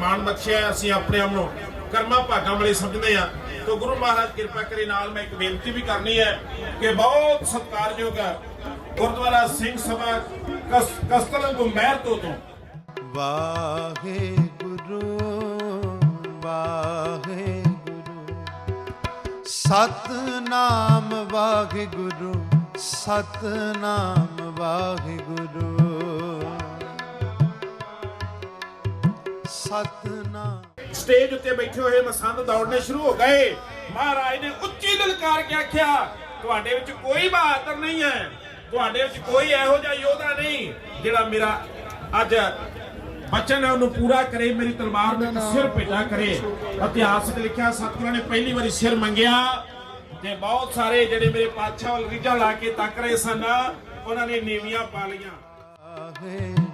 ਮਾਣ ਬਖਸ਼ਿਆ ਅਸੀਂ ਆਪਣੇ ਆਪ ਨੂੰ ਕਰਮਾਂ ਭਾਗਾਂ ਵਾਲੇ ਸਮਝਦੇ ਆ ਤੋ ਗੁਰੂ ਮਹਾਰਾਜ, ਕਿਰਪਾ ਕਰੇ ਨਾਲ ਮੈਂ ਇੱਕ ਬੇਨਤੀ ਵੀ ਕਰਨੀ ਹੈ ਕਿ ਬਹੁਤ ਸਤਿਕਾਰਯੋਗ ਗੁਰਦੁਆਰਾ ਸਿੰਘ ਸਭਾ ਕਸ ਕਸਤਲੰਗੂ ਮਹਿਰ ਤੋਂ ਤੋਂ। ਵਾਹਿਗੁਰੂ ਵਾਹਿਗੁਰੂ। ਸਤਨਾਮ ਵਾਹਿਗੁਰੂ ਸਤਨਾਮ ਵਾਹਿਗੁਰੂ। ਸਤਨਾਮ ਸਟੇਜ ਉੱਤੇ ਬੈਠੇ ਹੋਏ ਮਸੰਦ ਦੌੜਨੇ ਸ਼ੁਰੂ ਹੋ ਗਏ। ਮਹਾਰਾਜ ਨੇ ਉੱਚੀ ਲਲਕਾਰ ਕੇ ਆਖਿਆ ਤੁਹਾਡੇ ਵਿੱਚ ਕੋਈ ਬਹਾਦਰ ਨਹੀਂ ਹੈ। ਤੁਹਾਡੇ ਵਿੱਚ ਕੋਈ ਇਹੋ ਜਿਹਾ ਯੋਧਾ ਨਹੀਂ ਜਿਹੜਾ ਮੇਰਾ ਅੱਜ ਬਚਨ ਹੈ ਉਹਨੂੰ ਪੂਰਾ ਕਰੇ ਮੇਰੀ ਤਲਵਾਰ ਨੂੰ ਸਿਰ ਭੇਟਾ ਕਰੇ। ਇਤਿਹਾਸ ਵਿੱਚ ਲਿਖਿਆ ਸਤਿਗੁਰਾਂ ਨੇ ਪਹਿਲੀ ਵਾਰੀ ਸਿਰ ਮੰਗਿਆ। ਤੇ ਬਹੁਤ ਸਾਰੇ ਜਿਹੜੇ ਮੇਰੇ ਪਾਤਸ਼ਾਹ ਵੱਲ ਰੀਝਾਂ ਲਾ ਕੇ ਤੱਕ ਰਹੇ ਸਨ ਉਹਨਾਂ ਨੇ ਨੀਵੀਆਂ ਪਾ ਵਾਹਿਗੁਰੂ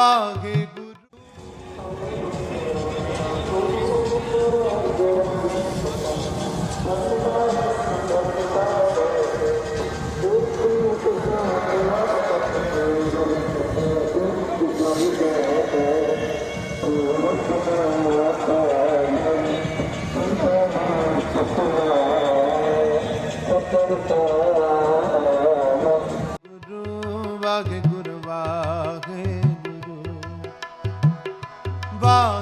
ਬਾਗੇ Oh.